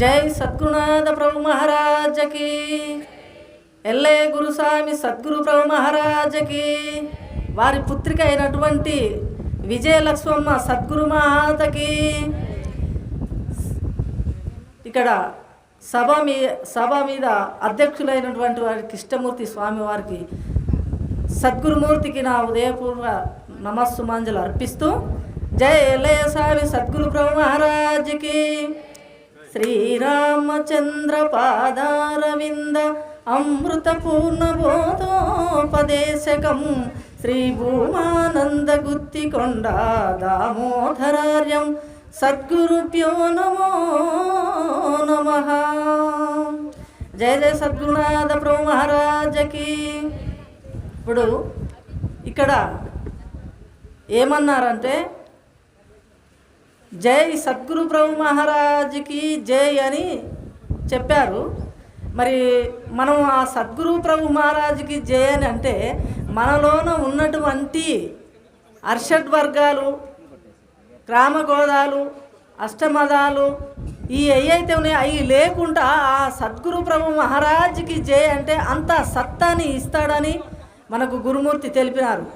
జై సద్గురునాథ ప్రభు మహారాజకి. ఎల్లే గురుస్వామి సద్గురు ప్రభు మహారాజకి. వారి పుత్రిక అయినటువంటి విజయలక్ష్మమ్మ సద్గురు మహాతకి ఇక్కడ సభ మీ సభ మీద అధ్యక్షులైనటువంటి వారి కృష్ణమూర్తి స్వామి వారికి సద్గురుమూర్తికి నా ఉదయపూర్వ నమస్సుమాంజలు అర్పిస్తూ జయ ఎల్లయ్య స్వామి సద్గురు ప్రభు మహారాజుకి. శ్రీరామచంద్ర పాదారవింద అమృతపూర్ణ బోధోపదేశకం శ్రీ భూమానంద గుత్తికొండ దామోదరార్యం సద్గురుభ్యో నమో నమ. జయ జయ సద్గురునాథ ప్రభు మహారాజకి. ఇప్పుడు ఇక్కడ ఏమన్నారంటే జై సద్గురు ప్రభు మహారాజ్కి జై అని చెప్పారు. మరి మనం ఆ సద్గురు ప్రభు మహారాజుకి జై అని అంటే మనలోన ఉన్నటువంటి అర్షడ్ వర్గాలు గ్రామగోదాలు అష్టమదాలు ఈ ఏవైతే ఉన్నాయో అవి లేకుండా ఆ సద్గురు ప్రభు మహారాజ్కి జై అంటే అంత సత్తాని ఇస్తాడని మనకు గురుమూర్తి తెలిపినారు.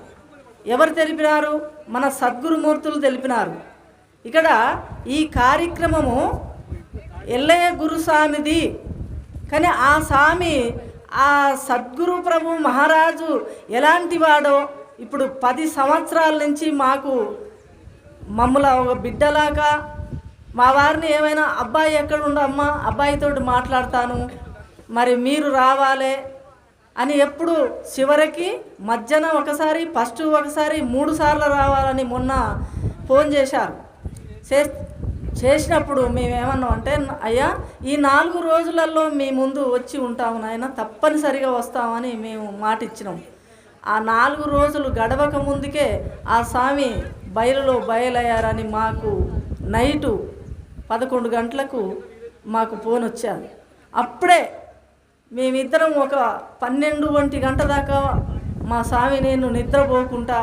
ఎవరు తెలిపినారు? మన సద్గురుమూర్తులు తెలిపినారు. ఇక్కడ ఈ కార్యక్రమము ఎల్లయ్య గురుస్వామిది కానీ ఆ స్వామి ఆ సద్గురు ప్రభు మహారాజు ఎలాంటి వాడో ఇప్పుడు పది సంవత్సరాల నుంచి మాకు మమ్మల ఒక బిడ్డలాగా మా వారిని ఏమైనా అబ్బాయి ఎక్కడ ఉండమ్మా అబ్బాయితో మాట్లాడతాను మరి మీరు రావాలే అని ఎప్పుడు చివరికి మధ్యాహ్నం ఒకసారి ఫస్ట్ ఒకసారి మూడు సార్లు రావాలని మొన్న ఫోన్ చేశారు. చే చేసినప్పుడు మేమేమన్నాం అంటే అయ్యా ఈ నాలుగు రోజులలో మీ ముందు వచ్చి ఉంటాము నాయన తప్పనిసరిగా వస్తామని మేము మాట ఇచ్చినాం ఆ నాలుగు రోజులు గడవక ముందుకే ఆ స్వామి బయలులో బయలయ్యారని మాకు నైటు పదకొండు గంటలకు మాకు ఫోన్ వచ్చారు అప్పుడే మేమిద్దరం ఒక పన్నెండు ఒంటి గంట దాకా మా స్వామి నేను నిద్రపోకుండా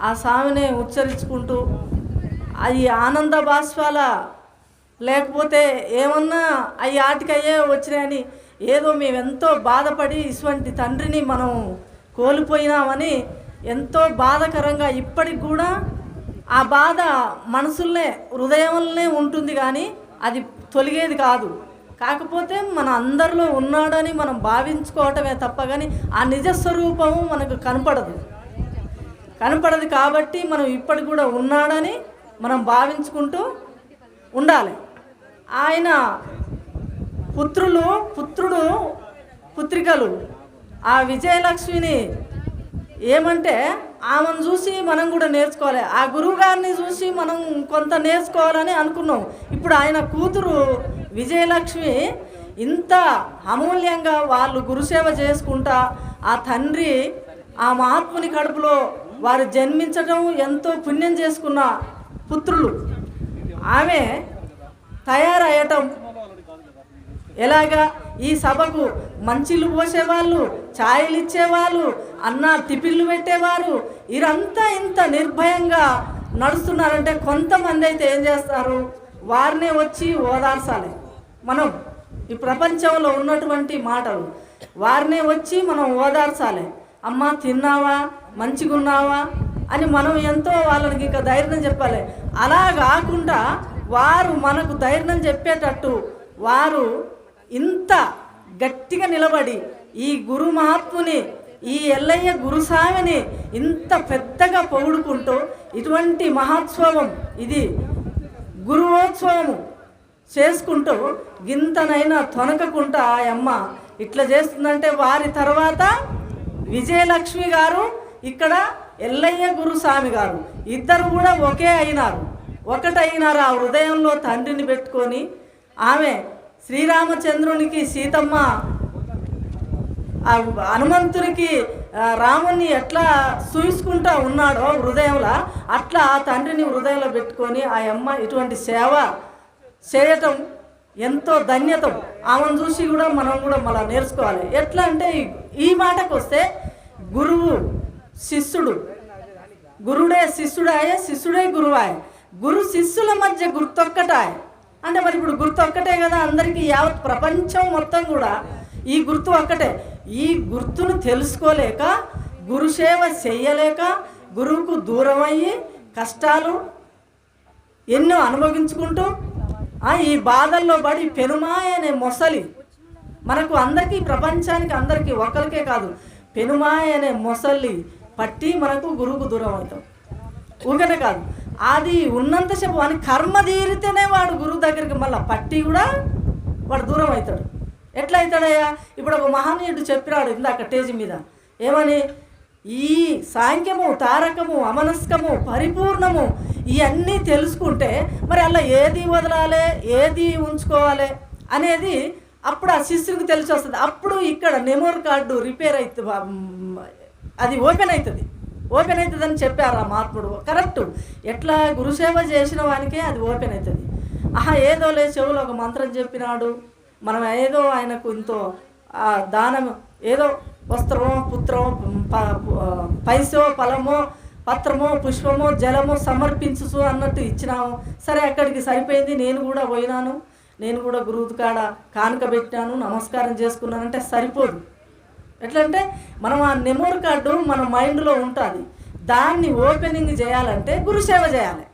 ఆ స్వామిని ఉచ్చరించుకుంటూ అది ఆనంద బాష్పాల లేకపోతే ఏమన్నా అవి ఆటికయ్యే వచ్చినాయని ఏదో మేమెంతో బాధపడి ఇటువంటి తండ్రిని మనం కోల్పోయినామని ఎంతో బాధకరంగా ఇప్పటికి కూడా ఆ బాధ మనసుల్నే హృదయంలోనే ఉంటుంది కానీ అది తొలిగేది కాదు. కాకపోతే మన అందరిలో ఉన్నాడని మనం భావించుకోవటమే తప్ప కానీ ఆ నిజ స్వరూపము మనకు కనపడదు. కనపడదు కాబట్టి మనం ఇప్పటికి కూడా ఉన్నాడని మనం భావించుకుంటూ ఉండాలి. ఆయన పుత్రులు పుత్రుడు పుత్రికలు. ఆ విజయలక్ష్మిని ఏమంటే ఆమెను చూసి మనం కూడా నేర్చుకోవాలి. ఆ గురువు గారిని చూసి మనం కొంత నేర్చుకోవాలని అనుకున్నాం. ఇప్పుడు ఆయన కూతురు విజయలక్ష్మి ఇంత అమూల్యంగా వాళ్ళు గురుసేవ చేసుకుంటా ఆ తండ్రి ఆ మహాత్ముని కడుపులో వారు జన్మించడం ఎంతో పుణ్యం చేసుకున్న పుత్రులు. ఆమె తయారయ్యటం. ఎలాగా? ఈ సభకు మంచిలు పోసేవాళ్ళు ఛాయలు ఇచ్చేవాళ్ళు అన్న టిఫిన్లు పెట్టేవారు. వీరంతా ఇంత నిర్భయంగా నడుస్తున్నారంటే కొంతమంది అయితే ఏం చేస్తారు? వారినే వచ్చి ఓదార్చాలి. మనం ఈ ప్రపంచంలో ఉన్నటువంటి మాటలు. వారినే వచ్చి మనం ఓదార్చాలి. అమ్మ తిన్నావా? మంచిగున్నావా? అని మనం ఎంతో వాళ్ళకి ఇక ధైర్యం చెప్పాలి. అలా కాకుండా వారు మనకు ధైర్యం చెప్పేటట్టు వారు ఇంత గట్టిగా నిలబడి ఈ గురు మహాత్ముని ఈ ఎల్లయ్య గురుసామిని ఇంత పెద్దగా పొగుడుకుంటూ ఇటువంటి మహోత్సవం ఇది గురువోత్సవము చేసుకుంటూ గింతనైనా తొనకకుంటా ఆ అమ్మ ఇట్లా చేస్తుందంటే వారి తర్వాత విజయలక్ష్మి గారు ఇక్కడ ఎల్లయ్య గురుస్వామి గారు ఇద్దరు కూడా ఒకే అయినారు. ఒకటైనారు ఆ హృదయంలో తండ్రిని పెట్టుకొని ఆమె శ్రీరామచంద్రునికి సీతమ్మ ఆ హనుమంతునికి ఆ, రాముని ఎట్లా చూసుకుంటా ఉన్నాడో హృదయంలో అట్లా ఆ తండ్రిని హృదయంలో పెట్టుకొని ఆ అమ్మ ఇటువంటి సేవ చేయటం ఎంతో ధన్యతం. ఆమెను చూసి కూడా మనం కూడా మళ్ళీ నేర్చుకోవాలి. ఎట్లా అంటే ఈ- ఈ మాటకు వస్తే గురువు శిష్యుడు. గురుడే శిష్యుడాయ శిష్యుడే గురువాయ. గురు శిష్యుల మధ్య గుర్తొక్కటాయ. అంటే మరి ఇప్పుడు గుర్తు ఒక్కటే కదా అందరికీ యావత్ ప్రపంచం మొత్తం కూడా ఈ గుర్తు ఒక్కటే. ఈ గుర్తును తెలుసుకోలేక గురుసేవ చేయలేక గురువుకు దూరమయ్యి కష్టాలు ఎన్నో అనుభవించుకుంటూ ఈ బాధల్లో పడి పెనుమాయ అనే మొసలి మనకు అందరికీ ప్రపంచానికి అందరికీ ఒకరికే కాదు పెనుమాయ అనే మొసలి పట్టి మనకు గురువుకు దూరం అవుతాం. ఊరికనే కాదు. అది ఉన్నంతసేపు వాని కర్మ తీరితేనే వాడు గురువు దగ్గరికి మళ్ళీ పట్టి కూడా వాడు దూరం అవుతాడు. ఎట్లా అవుతాడయ్యా? ఇప్పుడు ఒక మహనీయుడు చెప్పినాడు ఇందాక టేజ్ మీద. ఏమని? ఈ సాంఖ్యము తారకము అమనస్కము పరిపూర్ణము ఇవన్నీ తెలుసుకుంటే మరి అలా ఏది వదలాలి ఏది ఉంచుకోవాలి అనేది అప్పుడు ఆ శిష్యునికి తెలిసి వస్తుంది అప్పుడు ఇక్కడ నెమోర్ కార్డు రిపేర్ అవుతుంది అది ఓపెన్ అవుతుంది. ఓపెన్ అవుతుందని చెప్పారు ఆ మహాత్ముడు. కరెక్ట్. ఎట్లా గురుసేవ చేసిన వానికే అది ఓపెన్ అవుతుంది. ఆహా ఏదో లే చెవులో ఒక మంత్రం చెప్పినాడు. మనం ఏదో ఆయనకు ఇంతో ఆ దానం ఏదో వస్త్రమో పుత్రమో ప- పైసో ఫలమో పత్రమో పుష్పమో జలమో సమర్పించు అన్నట్టు ఇచ్చినాము. సరే అక్కడికి సరిపోయింది. నేను కూడా పోయినాను. నేను కూడా గురువు కాడ కానుక పెట్టాను నమస్కారం చేసుకున్నానంటే సరిపోదు. ఎట్లా అంటే మనం ఆ నెమోర్ కార్డు మన మైండ్లో ఉంటుంది. దాన్ని ఓపెనింగ్ చేయాలంటే గురుసేవ చేయాలి.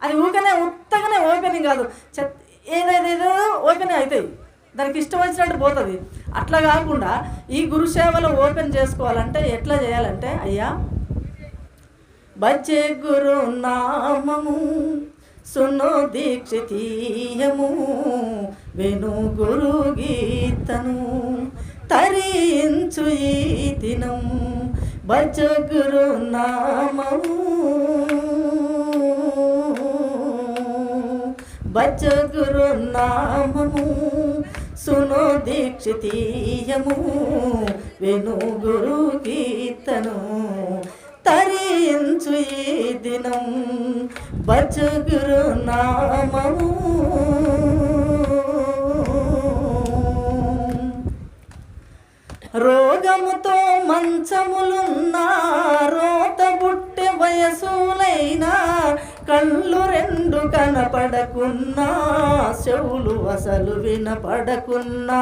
అది ఊకనే ఉత్తగానే ఓపెనింగ్ కాదు. చెత్త ఏదేదేదో ఓపెన్ అవుతాయి దానికి ఇష్టం వచ్చినట్టు పోతుంది. అట్లా కాకుండా ఈ గురుసేవలో ఓపెన్ చేసుకోవాలంటే ఎట్లా చేయాలంటే అయ్యా బచ్చే గురు నామము సును దీక్షితీయము వెను గురు గీతను తరించు ఈ దినం. బచ్చ గురు నామము. బచ్చ గురు నామము. సును దీక్షితీయము. విను గురు కీర్తను. తరించు ఈ దినం. బచ్చ గురు రోగముతో మంచములున్నా రోత బుట్టె వయసులైనా కళ్ళు రెండు కనపడకున్నా చెవులు అసలు వినపడకున్నా.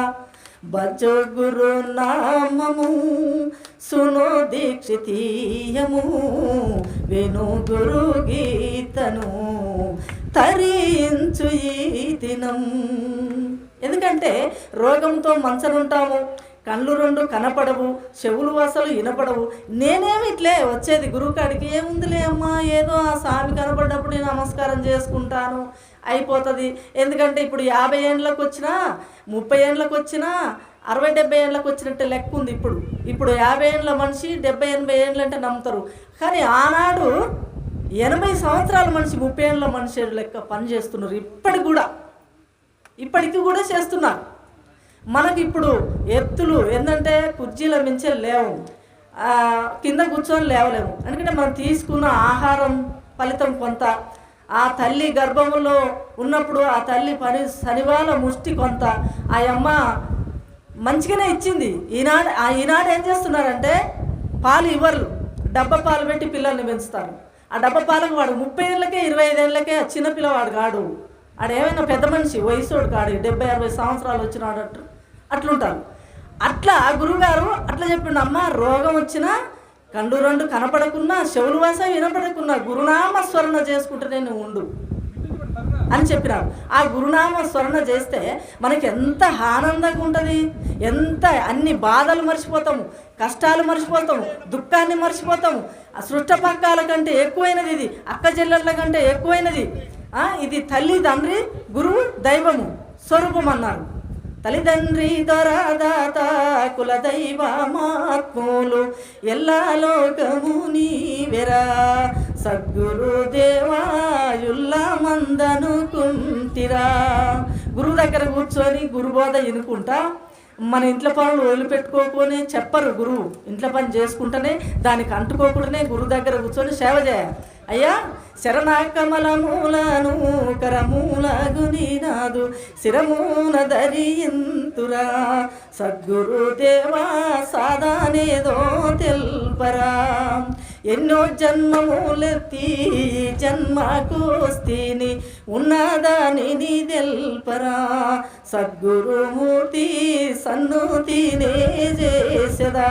బజగురు నామము సును దీక్షితీయము విను గురు గీతను తరించు ఈ దినం. ఎందుకంటే రోగంతో మంచలుంటాము కళ్ళు రెండు కనపడవు చెవులు అసలు వినపడవు. నేనేమి ఇట్లే వచ్చేది గురువు కాడికి ఏముందిలే అమ్మా ఏదో ఆ స్వామి కనపడ్డప్పుడు నేను నమస్కారం చేసుకుంటాను. అయిపోతుంది. ఎందుకంటే ఇప్పుడు యాభై ఏండ్లకు వచ్చినా ముప్పై ఏండ్లకు వచ్చినా అరవై డెబ్బై ఏండ్లకు వచ్చినట్టే లెక్క ఉంది ఇప్పుడు. ఇప్పుడు యాభై ఏండ్ల మనిషి డెబ్బై ఎనభై ఏండ్లు అంటే నమ్ముతారు. కానీ ఆనాడు ఎనభై సంవత్సరాల మనిషి ముప్పై ఏండ్ల మనిషి లెక్క పని చేస్తున్నారు. ఇప్పటికి కూడా. ఇప్పటికి కూడా చేస్తున్నారు. మనకి ఇప్పుడు ఎత్తులు ఏంటంటే కుర్చీల మించే లేవు. కింద కూర్చొని లేవలేము. ఎందుకంటే మనం తీసుకున్న ఆహారం ఫలితం కొంత. ఆ తల్లి గర్భంలో ఉన్నప్పుడు ఆ తల్లి పని శనివాల ముష్టి కొంత. ఆ అమ్మ మంచిగానే ఇచ్చింది. ఈనాడు ఆ ఈనాడు ఏం చేస్తున్నారంటే పాలు ఇవ్వరు. డబ్బా పాలు పెట్టి పిల్లల్ని పెంచుతారు. ఆ డబ్బా పాలకు వాడు ముప్పై ఏళ్ళకే ఇరవై ఐదేళ్ళకే ఆ చిన్న పిల్లవాడు కాడు. ఆడేమైనా ఏమైనా పెద్ద మనిషి వయసుడు కాడు డెబ్బై అరవై సంవత్సరాలు వచ్చినాడు అంటారు. అట్లుంటారు. అట్లా గురువుగారు అట్లా చెప్పిండు అమ్మ రోగం వచ్చినా కండు రెండు కనపడకున్నా చెవులు వాస వినపడకున్నా గురునామ స్మరణ చేసుకుంటేనే నువ్వు ఉండు అని చెప్పినారు. ఆ గురునామ స్మరణ చేస్తే మనకి ఎంత ఆనందంగా ఉంటుంది ఎంత అన్ని బాధలు మర్చిపోతాము కష్టాలు మర్చిపోతాము దుఃఖాన్ని మర్చిపోతాము. ఆ సృష్టపక్కాల కంటే ఎక్కువైనది ఇది అక్క చెల్లెళ్ళ కంటే ఎక్కువైనది. ఇది తల్లి తండ్రి గురువు దైవము స్వరూపం అన్నారు. తల్లిదండ్రి దొరదాత కుల దైవమాత్ములు ఎల్లా లోకము నీవెరా. సద్గురు దేవాయుల్లా మందనుకుంటిరా. గురువు దగ్గర కూర్చొని గురుబోధ వినుకుంటా మన ఇంట్లో పనులు వదిలిపెట్టుకోకొని చెప్పరు గురువు. ఇంట్లో పని చేసుకుంటేనే దానికి అంటుకోకుండానే గురువు దగ్గర కూర్చొని సేవ చేయాలి. అయ్యా శరణాకమలమూలను కరమూలగుని నాదు శిరమూన ధరింతురా సద్గురు దేవా సాదానేదో తెల్పరా. ఎన్నో జన్మములెత్తి జన్మకోస్తిని ఉన్నదాని తెల్పరా సద్గురుమూర్తి సన్నుతినే చేసేదా.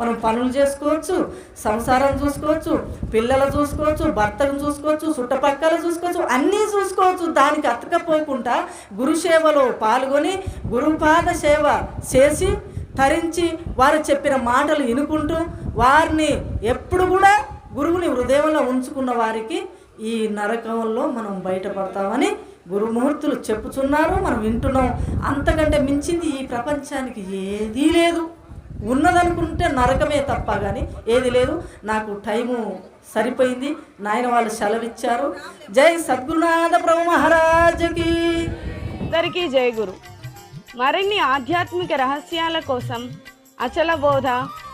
మనం పనులు చేసుకోవచ్చు సంసారం చూసుకోవచ్చు పిల్లలు చూసుకోవచ్చు భర్తను చూసుకోవచ్చు చుట్టపక్కల చూసుకోవచ్చు అన్నీ చూసుకోవచ్చు. దానికి అతకపోకుండా గురు సేవలో పాల్గొని గురుపాద సేవ చేసి తరించి వారు చెప్పిన మాటలు వినుకుంటూ వారిని ఎప్పుడు కూడా గురువుని హృదయంలో ఉంచుకున్న వారికి ఈ నరకంలో మనం బయటపడతామని గురుమూర్తులు చెప్పుచున్నారు మనం వింటున్నాం. అంతకంటే మించింది ఈ ప్రపంచానికి ఏదీ లేదు. ఉన్నదనుకుంటే నరకమే తప్ప కానీ ఏది లేదు. నాకు టైము సరిపోయింది. నాయన వాళ్ళు సెలవిచ్చారు. జై సద్గురునాథ ప్రభు మహారాజుకి. అందరికీ జయ గురు. మరిన్ని ఆధ్యాత్మిక రహస్యాల కోసం అచల బోధ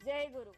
జై గురు